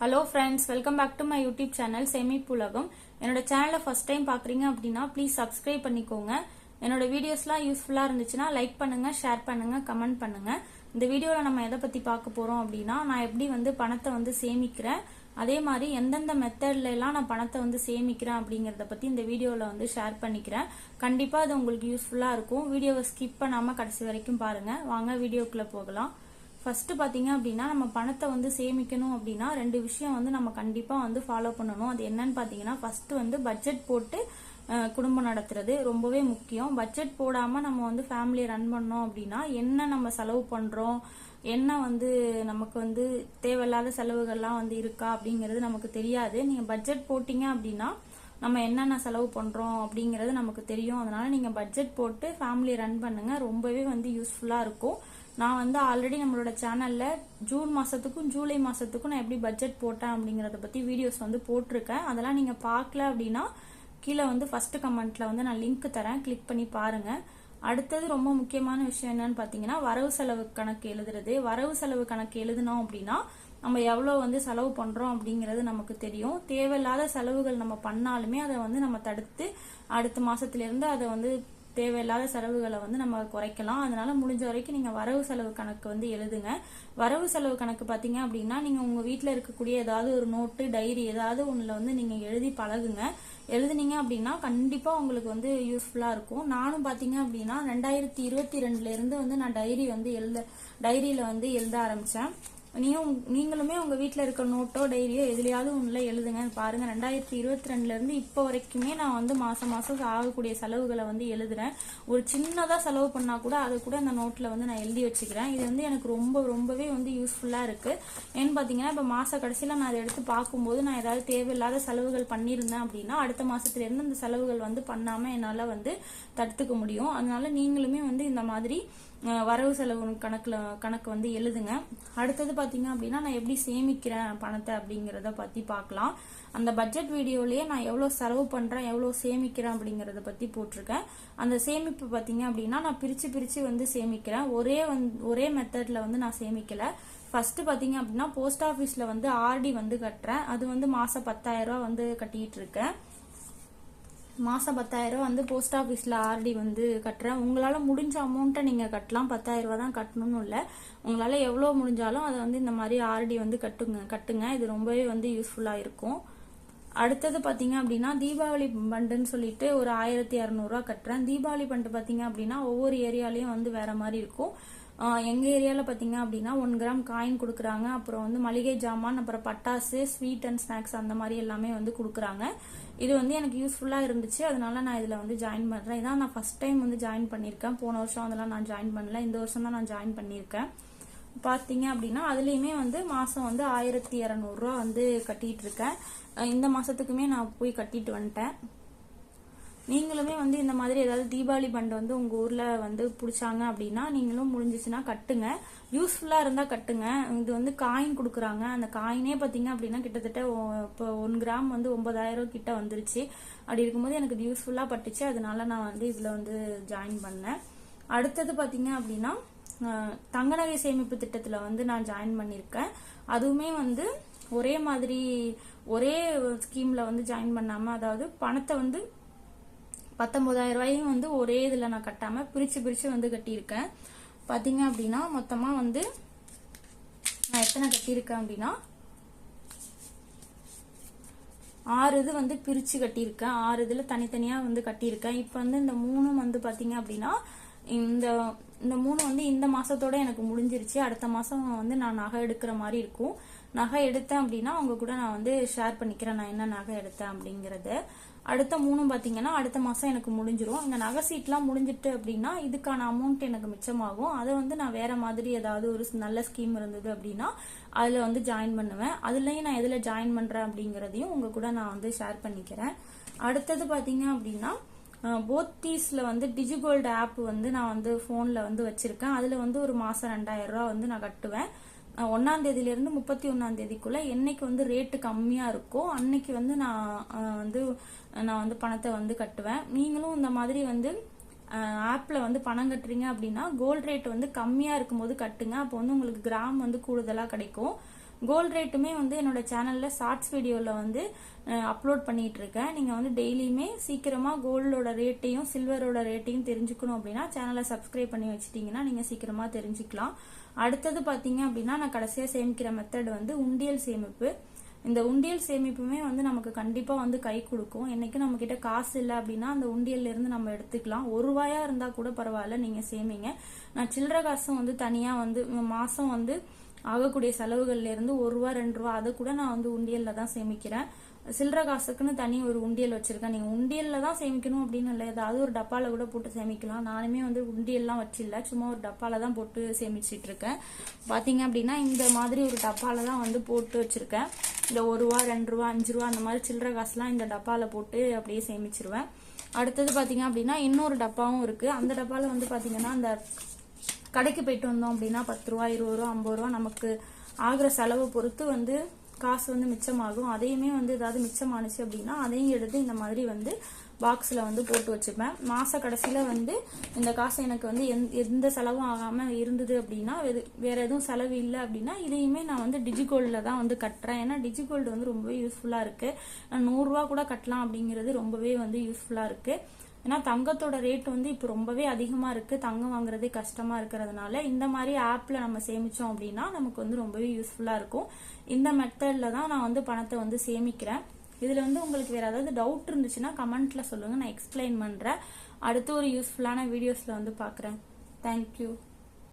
Hello friends welcome back to my YouTube channel சேமிப்பு உலகம் என்னோட சேனலை ஃபர்ஸ்ட் டைம் பார்க்குறீங்க அப்படின்னா ப்ளீஸ் சப்ஸ்கிரைப் பண்ணிக்கோங்க. என்னோட வீடியோஸ்லாம் யூஸ்ஃபுல்லாக இருந்துச்சுன்னா லைக் பண்ணுங்க ஷேர் பண்ணுங்க கமெண்ட் பண்ணுங்க. இந்த வீடியோவில் நம்ம எதை பற்றி பார்க்க போகிறோம் அப்படின்னா நான் எப்படி வந்து பணத்தை வந்து சேமிக்கிறேன் அதே மாதிரி எந்தெந்த மெத்தட்ல எல்லாம் நான் பணத்தை வந்து சேமிக்கிறேன் அப்படிங்கறத பத்தி இந்த வீடியோல வந்து ஷேர் பண்ணிக்கிறேன். கண்டிப்பா அது உங்களுக்கு யூஸ்ஃபுல்லா இருக்கும். வீடியோவை ஸ்கிப் பண்ணாம கடைசி வரைக்கும் பாருங்க. வாங்க வீடியோக்குள்ள போகலாம். ஃபர்ஸ்ட் பார்த்தீங்க அப்படின்னா நம்ம பணத்தை வந்து சேமிக்கணும் அப்படின்னா ரெண்டு விஷயம் வந்து நம்ம கண்டிப்பாக வந்து ஃபாலோ பண்ணணும். அது என்னன்னு பார்த்தீங்கன்னா ஃபர்ஸ்ட் வந்து பட்ஜெட் போட்டு குடும்பம் நடத்துறது ரொம்பவே முக்கியம். பட்ஜெட் போடாமல் நம்ம வந்து ஃபேமிலியை ரன் பண்ணோம் அப்படின்னா என்ன நம்ம செலவு பண்ணுறோம் என்ன வந்து நமக்கு வந்து தேவையில்லாத செலவுகள்லாம் வந்து இருக்கா அப்படிங்கிறது நமக்கு தெரியாது. நீங்கள் பட்ஜெட் போட்டிங்க அப்படின்னா நம்ம என்னென்ன செலவு பண்ணுறோம் அப்படிங்கிறது நமக்கு தெரியும். அதனால நீங்கள் பட்ஜெட் போட்டு ஃபேமிலியை ரன் பண்ணுங்கள் ரொம்பவே வந்து யூஸ்ஃபுல்லாக இருக்கும். நான் வந்து ஆல்ரெடி நம்மளோட சேனல்ல ஜூன் மாசத்துக்கும் ஜூலை மாசத்துக்கும் நான் எப்படி பட்ஜெட் போட்டேன் அப்படிங்கறத பத்தி வீடியோஸ் வந்து போட்டிருக்கேன். அதெல்லாம் நீங்க பார்க்கல அப்படின்னா கீழே வந்து ஃபர்ஸ்ட் கமெண்ட்ல வந்து நான் லிங்க் தரேன். கிளிக் பண்ணி பாருங்க. அடுத்தது ரொம்ப முக்கியமான விஷயம் என்னன்னு பாத்தீங்கன்னா வரவு செலவு கணக்கு எழுதுறது. வரவு செலவு கணக்கு எழுதுனோம் அப்படின்னா நம்ம எவ்வளவு வந்து செலவு பண்றோம் அப்படிங்கிறது நமக்கு தெரியும். தேவையில்லாத செலவுகள் நம்ம பண்ணாலுமே அதை வந்து நம்ம தடுத்து அடுத்த மாசத்துல இருந்து அதை வந்து தேவையில்லாத செலவுகளை வந்து நம்ம குறைக்கலாம். அதனால முடிஞ்ச வரைக்கும் நீங்க வரவு செலவு கணக்கு வந்து எழுதுங்க. வரவு செலவு கணக்கு பாத்தீங்க அப்படின்னா நீங்க உங்க வீட்டில் இருக்கக்கூடிய ஏதாவது ஒரு நோட்டு டைரி ஏதாவது ஒண்ணுல வந்து நீங்க எழுதி பழகுங்க. எழுதுனீங்க அப்படின்னா கண்டிப்பா உங்களுக்கு வந்து யூஸ்ஃபுல்லா இருக்கும். நானும் பாத்தீங்க அப்படின்னா ரெண்டாயிரத்தி இருபத்தி ரெண்டுல இருந்து வந்து நான் டைரி வந்து எழுத டைரியில வந்து எழுத ஆரம்பிச்சேன். நீயும் நீங்களுமே உங்கள் வீட்டில் இருக்க நோட்டோ டைரியோ எதுலையாவது ஒண்ணுல எழுதுங்க. பாருங்கள் ரெண்டாயிரத்தி இருபத்தி ரெண்டுலேருந்து இப்போ வரைக்குமே நான் வந்து மாதம் மாதம் ஆகக்கூடிய செலவுகளை வந்து எழுதுறேன். ஒரு சின்னதாக செலவு பண்ணால் கூட அதை கூட அந்த நோட்டில் வந்து நான் எழுதி வச்சுக்கிறேன். இது வந்து எனக்கு ரொம்ப ரொம்பவே வந்து யூஸ்ஃபுல்லாக இருக்குது ஏன்னு பார்த்தீங்கன்னா இப்போ மாத கடைசியில் நான் அதை எடுத்து பார்க்கும்போது நான் ஏதாவது தேவையில்லாத செலவுகள் பண்ணியிருந்தேன் அப்படின்னா அடுத்த மாதத்துலேருந்து அந்த செலவுகள் வந்து பண்ணாமல் என்னால் வந்து தடுத்துக்க முடியும். அதனால நீங்களுமே வந்து இந்த மாதிரி வரவு செலவு கணக்கில் கணக்கு வந்து எழுதுங்க. அடுத்தது பார்த்தீங்க அப்படின்னா நான் எப்படி சேமிக்கிறேன் பணத்தை அப்படிங்கிறத பற்றி பார்க்கலாம் அந்த பட்ஜெட் வீடியோலேயே நான் எவ்வளோ செலவு பண்ணுறேன் எவ்வளோ சேமிக்கிறேன் அப்படிங்கிறத பற்றி போட்டிருக்கேன். அந்த சேமிப்பு பார்த்தீங்க அப்படின்னா நான் பிரித்து பிரித்து வந்து சேமிக்கிறேன். ஒரே வந் ஒரே மெத்தடில் வந்து நான் சேமிக்கலை. ஃபர்ஸ்ட் பார்த்தீங்க அப்படின்னா போஸ்ட் ஆஃபீஸில் வந்து ஆர்டி வந்து கட்டுறேன். அது வந்து மாதம் பத்தாயிரம் வந்து கட்டிகிட்டு இருக்கேன். மாதம் பத்தாயிரம் வந்து போஸ்ட் ஆஃபீஸில் ஆர்டி வந்து கட்டுறேன். உங்களால் முடிஞ்ச அமௌண்ட்டை நீங்கள் கட்டலாம். பத்தாயிரம் தான் கட்டணும்னு இல்லை. உங்களால் எவ்வளோ முடிஞ்சாலும் அதை வந்து இந்த மாதிரி ஆர்டி வந்து கட்டுங்க கட்டுங்க. இது ரொம்பவே வந்து யூஸ்ஃபுல்லாக இருக்கும். அடுத்தது பார்த்தீங்க அப்படின்னா தீபாவளி பண்டுன்னு சொல்லிட்டு ஒரு ஆயிரத்தி இரநூறுவா கட்டுறேன். தீபாவளி பண்டு பார்த்தீங்க அப்படின்னா ஒவ்வொரு ஏரியாலையும் வந்து வேற மாதிரி இருக்கும். எங்கள் ஏரியாவில் பார்த்தீங்க அப்படின்னா ஒன் கிராம் காயின் கொடுக்குறாங்க. அப்புறம் வந்து மளிகை ஜாமான் அப்புறம் பட்டாசு ஸ்வீட் அண்ட் ஸ்நாக்ஸ் அந்த மாதிரி எல்லாமே வந்து கொடுக்குறாங்க. இது வந்து எனக்கு யூஸ்ஃபுல்லாக இருந்துச்சு. அதனால நான் இதில் வந்து ஜாயின் பண்ணுறேன் இதான் நான் ஃபர்ஸ்ட் டைம் வந்து ஜாயின் பண்ணியிருக்கேன். போன வருஷம் அதெல்லாம் நான் ஜாயின் பண்ணல. இந்த வருஷம் தான் நான் ஜாயின் பண்ணியிருக்கேன். பார்த்தீங்க அப்படின்னா அதுலேயுமே வந்து மாதம் வந்து ஆயிரத்தி இரநூறுவா வந்து கட்டிகிட்டு இருக்கேன். இந்த மாதத்துக்குமே நான் போய் கட்டிட்டு வந்துட்டேன். நீங்களுமே வந்து இந்த மாதிரி ஏதாவது தீபாவளி பண்டு வந்து உங்க ஊர்ல வந்து பிடிச்சாங்க அப்படின்னா நீங்களும் முடிஞ்சிச்சுன்னா கட்டுங்க. யூஸ்ஃபுல்லா இருந்தா கட்டுங்க. இது வந்து காயின் கொடுக்குறாங்க. அந்த காயினே பாத்தீங்க அப்படின்னா கிட்டத்தட்ட இப்போ ஒன் கிராம் வந்து ஒன்பதாயிரம் கிட்ட வந்துருச்சு. அப்படி இருக்கும்போது எனக்கு இது யூஸ்ஃபுல்லா பட்டுச்சு. அதனால நான் வந்து இதுல வந்து ஜாயின் பண்ணேன். அடுத்தது பாத்தீங்க அப்படின்னா தங்க நகை சேமிப்பு திட்டத்துல வந்து நான் ஜாயின் பண்ணிருக்கேன். அதுவுமே வந்து ஒரே மாதிரி ஒரே ஸ்கீம்ல வந்து ஜாயின் பண்ணாம அதாவது பணத்தை வந்து பத்தொன்பதாயிரம் ரூபாயும் வந்து ஒரே இதில் நான் கட்டாமல் பிரித்து பிரித்து வந்து கட்டியிருக்கேன். பார்த்தீங்க அப்படின்னா மொத்தமாக வந்து நான் எத்தனை கட்டியிருக்கேன் அப்படின்னா ஆறு இது வந்து பிரித்து கட்டியிருக்கேன். ஆறு இதில் தனித்தனியாக வந்து கட்டியிருக்கேன். இப்போ வந்து இந்த மூணும் வந்து பார்த்தீங்க அப்படின்னா இந்த இந்த மூணு வந்து இந்த மாசத்தோட எனக்கு முடிஞ்சிருச்சு. அடுத்த மாசம் வந்து நான் நகை எடுக்கிற மாதிரி இருக்கும். நகை எடுத்தேன் அப்படின்னா அவங்க கூட நான் வந்து ஷேர் பண்ணிக்கிறேன் நான் என்ன நகை எடுத்தேன் அப்படிங்கறது. அடுத்த மூணும் பாத்தீங்கன்னா அடுத்த மாசம் எனக்கு முடிஞ்சிரும். இந்த நகை சீட்லாம் முடிஞ்சிட்டு அப்படின்னா இதுக்கான அமௌண்ட் எனக்கு மிச்சமாகும். அதை வந்து நான் வேற மாதிரி ஏதாவது ஒரு நல்ல ஸ்கீம் இருந்தது அப்படின்னா அதுல வந்து ஜாயின் பண்ணுவேன். அதுலயும் நான் எதுல ஜாயின் பண்றேன் அப்படிங்கறதையும் உங்க கூட நான் வந்து ஷேர் பண்ணிக்கிறேன். அடுத்தது பாத்தீங்க அப்படின்னா போத்தீஸில் வந்து டிஜிகோல்டு ஆப் வந்து நான் வந்து ஃபோனில் வந்து வச்சுருக்கேன். அதில் வந்து ஒரு மாதம் ரெண்டாயிரம் ரூபா வந்து நான் கட்டுவேன். ஒன்றாந்தேதியிலேருந்து முப்பத்தி ஒன்றாந்தேதிக்குள்ளே என்னைக்கு வந்து ரேட்டு கம்மியாக இருக்கோ அன்னைக்கு வந்து நான் வந்து நான் வந்து பணத்தை வந்து கட்டுவேன். நீங்களும் இந்த மாதிரி வந்து ஆப்பில் வந்து பணம் கட்டுறீங்க அப்படின்னா கோல்டு ரேட் வந்து கம்மியாக இருக்கும்போது கட்டுங்க. அப்போ வந்து உங்களுக்கு கிராம் வந்து கூடுதலாக கிடைக்கும். கோல்ட் ரேட்டுமே வந்து என்னோட சேனல்ல ஷார்ட்ஸ் வீடியோல வந்து அப்லோட் பண்ணிட்டு இருக்கேன் நீங்க வந்து டெய்லியுமே சீக்கிரமா கோல்டோட ரேட்டையும் சில்வரோட ரேட்டையும் தெரிஞ்சுக்கணும் அப்படின்னா சேனலை சப்ஸ்கிரைப் பண்ணி வச்சிட்டீங்கன்னா நீங்க சீக்கிரமா தெரிஞ்சுக்கலாம். அடுத்தது பாத்தீங்க அப்படின்னா நான் கடைசியா சேமிக்கிற மெத்தட் வந்து உண்டியல் சேமிப்பு. இந்த உண்டியல் சேமிப்புமே வந்து நமக்கு கண்டிப்பா வந்து கை கொடுக்கும். என்னைக்கு நம்ம கிட்ட காசு இல்லை அப்படின்னா அந்த உண்டியல்ல இருந்து நம்ம எடுத்துக்கலாம். ஒரு ரூபாயா இருந்தா கூட பரவாயில்ல நீங்க சேமிங்க. நான் சில்லற காசும் வந்து தனியா வந்து மாசம் வந்து ஆகக்கூடிய செலவுகள்ல இருந்து ஒரு ரூபா ரெண்டு ரூபா அதை கூட நான் வந்து உண்டியல்ல தான் சேமிக்கிறேன். சில்லற காசுக்குன்னு தனி ஒரு உண்டியல் வச்சிருக்கேன். நீங்க உண்டியல்ல தான் சேமிக்கணும் அப்படின்னு இல்லை ஏதாவது ஒரு டப்பால கூட போட்டு சேமிக்கலாம். நானுமே வந்து உண்டியல்லாம் வச்சில்ல. சும்மா ஒரு டப்பால தான் போட்டு சேமிச்சிட்டு இருக்கேன். பாத்தீங்க அப்படின்னா இந்த மாதிரி ஒரு டப்பால தான் வந்து போட்டு வச்சிருக்கேன். இந்த ஒரு ரூபா ரெண்டு ரூபா அஞ்சு ரூபா அந்த மாதிரி சில்லற காசுலாம் இந்த டப்பால போட்டு அப்படியே சேமிச்சிருவேன். அடுத்தது பாத்தீங்க அப்படின்னா இன்னொரு டப்பாவும் இருக்கு. அந்த டப்பால வந்து பாத்தீங்கன்னா அந்த கடைக்கு போயிட்டு வந்தோம் அப்படின்னா பத்து ரூபா இருபது ரூபா ஐம்பது ரூபா நமக்கு ஆகிற செலவை பொறுத்து வந்து காசு வந்து மிச்சமாகும். அதையுமே வந்து ஏதாவது மிச்சமானுச்சு அப்படின்னா அதையும் எடுத்து இந்த மாதிரி வந்து பாக்ஸில் வந்து போட்டு வச்சுப்பேன். மாத கடைசியில் வந்து இந்த காசு எனக்கு வந்து எந் எந்த செலவும் ஆகாமல் இருந்தது அப்படின்னா வெது- வேறு எதுவும் செலவு இல்லை அப்படின்னா இதையுமே நான் வந்து டிஜிகோல்டில் தான் வந்து கட்டுறேன். ஏன்னா டிஜிகோல்டு வந்து ரொம்பவே யூஸ்ஃபுல்லாக இருக்குது நான் நூறுரூவா கூட கட்டலாம் அப்படிங்கிறது ரொம்பவே வந்து யூஸ்ஃபுல்லாக இருக்குது ஏன்னா தங்கத்தோட ரேட் வந்து இப்போ ரொம்பவே அதிகமாக இருக்குது தங்கம் வாங்குறதே கஷ்டமாக இருக்கிறதுனால இந்த மாதிரி ஆப்பில் நம்ம சேமித்தோம் அப்படின்னா நமக்கு வந்து ரொம்பவே யூஸ்ஃபுல்லாக இருக்கும். இந்த மெத்தடில் தான் நான் வந்து பணத்தை வந்து சேமிக்கிறேன். இதில் வந்து உங்களுக்கு வேறு ஏதாவது டவுட் இருந்துச்சுன்னா கமெண்ட்டில் சொல்லுங்கள் நான் எக்ஸ்பிளைன் பண்ணுறேன் அடுத்து ஒரு யூஸ்ஃபுல்லான வீடியோஸில் வந்து பார்க்குறேன் தேங்க்யூ